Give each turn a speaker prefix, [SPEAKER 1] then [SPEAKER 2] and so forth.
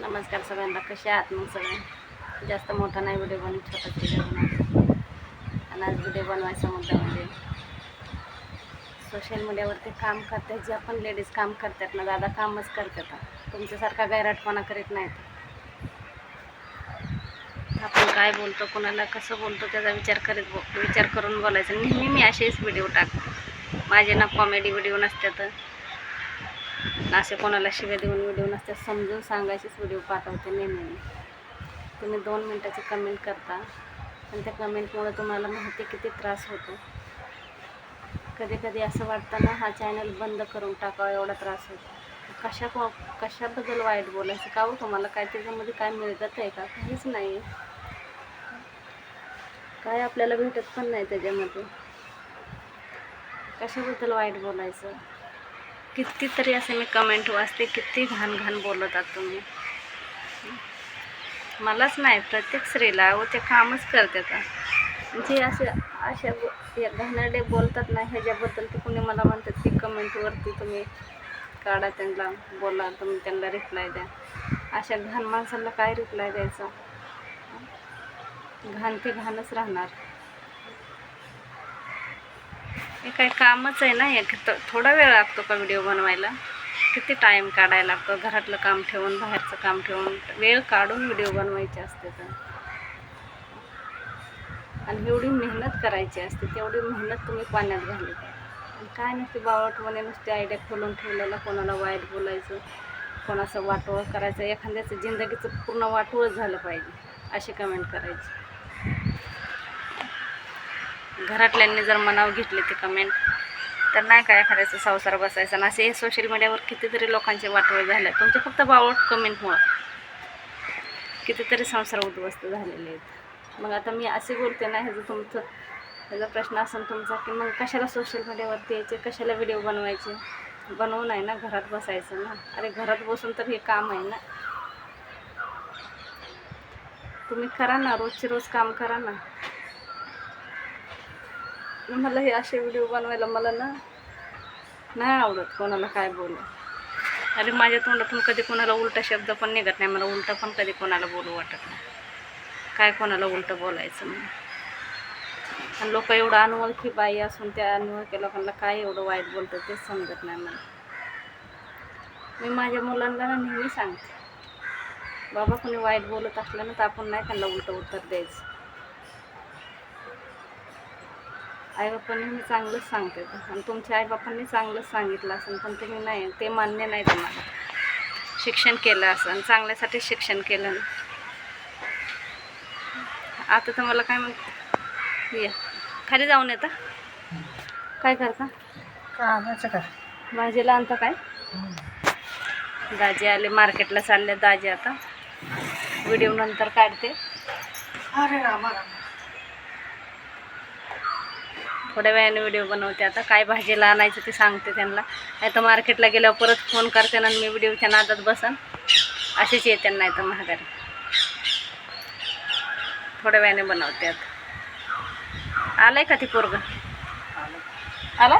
[SPEAKER 1] नमस्कार सगळ्यांना कसे आहात मग सगळे? जास्त मोठा नाही व्हिडिओ बनवून छोटा व्हिडिओ बनवतो. आणि आज व्हिडिओ बनवायचा मुद्दा म्हणजे सोशल मीडियावरती काम करतात जे आपण लेडीज काम करतात ना दादा कामच करतात. तुमच्यासारखा गैराटपणा करीत नाहीत. आपण काय बोलतो कोणाला कसं बोलतो त्याचा विचार करीत बो विचार करून बोलायचा. नेहमी मी असेच व्हिडिओ टाकतो. माझे ना कॉमेडी व्हिडिओ नसतात असे कोणाला शिव्या देऊन व्हिडिओ नसते समजून सांगायचेच व्हिडिओ पाठवते नेहमी तुम्ही दोन मिनटाची कमेंट करता आणि त्या कमेंटमुळे तुम्हाला माहिती किती त्रास होतो. कधी कधी असं वाटतं ना हा चॅनल बंद करून टाकावा एवढा त्रास होतो. कशा कशाबद्दल वाईट बोलायचं? का हो तुम्हाला? काय त्याच्यामध्ये काय मिळत आहे का? काहीच नाही. काय आपल्याला भेटत पण नाही त्याच्यामध्ये. कशाबद्दल वाईट बोलायचं? कितीतरी असे मी कमेंट वाचते किती घाण घाण बोलतात तुम्ही. मलाच नाही प्रत्येक स्त्रीला व ते कामच करतात. जे असे अशा या घाणेरडे बोलतात ना ह्याच्याबद्दल ते कुणी मला म्हणतात की कमेंटवरती तुम्ही काढा त्यांना बोला तुम्ही त्यांना रिप्लाय द्या. अशा घाण माणसाला काय रिप्लाय द्यायचा? घाण ते घाणच राहणार. काही काय कामच आहे ना एक थोडा वेळ लागतो का व्हिडिओ बनवायला? किती टाईम काढायला लागतो? घरातलं काम ठेवून बाहेरचं काम ठेवून वेळ काढून व्हिडिओ बनवायचे असते तर. आणि एवढी मेहनत करायची असते तेवढी मेहनत तुम्ही पाण्यात घालली आणि काय नसते बावटपणे नुसते आयडिया खोलून ठेवलेला कोणाला वाईट बोलायचं कोणाचं वाटोळ करायचं एखाद्याचं जिंदगीचं पूर्ण वाटोळ झालं पाहिजे अशी कमेंट करायची. घरातल्यांनी जर मनाव घेतले ते कमेंट तर नाही काय एखाद्याचा संसार बसायचा? ना असे सोशल मीडियावर कितीतरी लोकांचे वाटोळे झाले. तुमचे फक्त बावट कमेंटमुळं कितीतरी संसार उद्ध्वस्त झालेले आहेत. मग आता मी असे बोलते ना ह्याचं तुमचं ह्याचा प्रश्न असेल तुमचा की मग कशाला सोशल मीडियावरती यायचे? कशाला व्हिडिओ बनवायचे? बनवून आहे ना घरात बसायचं ना? अरे घरात बसून तर हे काम आहे ना? तुम्ही करा ना रोजचे रोज काम करा ना. मला हे असे व्हिडिओ बनवायला मला ना नाही आवडत कोणाला काय बोलू. अरे माझ्या तोंडातून कधी कोणाला उलटा शब्द पण निघत नाही मला उलटा पण कधी कोणाला बोलू वाटत नाही. काय कोणाला उलटं बोलायचं म्हणून. आणि लोक एवढं अनोळखी बाई असून त्या अनोळखी लोकांना काय एवढं वाईट बोलतं तेच समजत नाही मला. मी माझ्या मुलांना ना नेहमी सांगते बाबा कोणी वाईट बोलत असलं ना तर आपण नाही त्यांना उलटं उत्तर द्यायचं. आईबापांनी मी चांगलंच सांगते. आणि तुमच्या आईबापांनी चांगलंच सांगितलं असेल पण तुम्ही नाही ते मान्य नाही तुम्हाला. शिक्षण केलं असं आणि चांगल्यासाठी शिक्षण केलं. आता तर मला काय मग या. खाली जाऊन येता काय करता?
[SPEAKER 2] का
[SPEAKER 1] भाजीला आणता काय? दाजी आले मार्केटला चालले दाजी आता. व्हिडिओ नंतर काढते.
[SPEAKER 2] अरे रामा रामा.
[SPEAKER 1] थोड्या वेळाने व्हिडिओ बनवते. आता काय भाजीला आणायचं ते सांगते त्यांना. नाही तर मार्केटला गेल्यावर परत फोन करते ना आणि मी व्हिडिओच्या नादात बसन. असेच येते नाही तर महागारी. थोड्या वेळाने बनवते आता. आहे का ती पोरग? आला.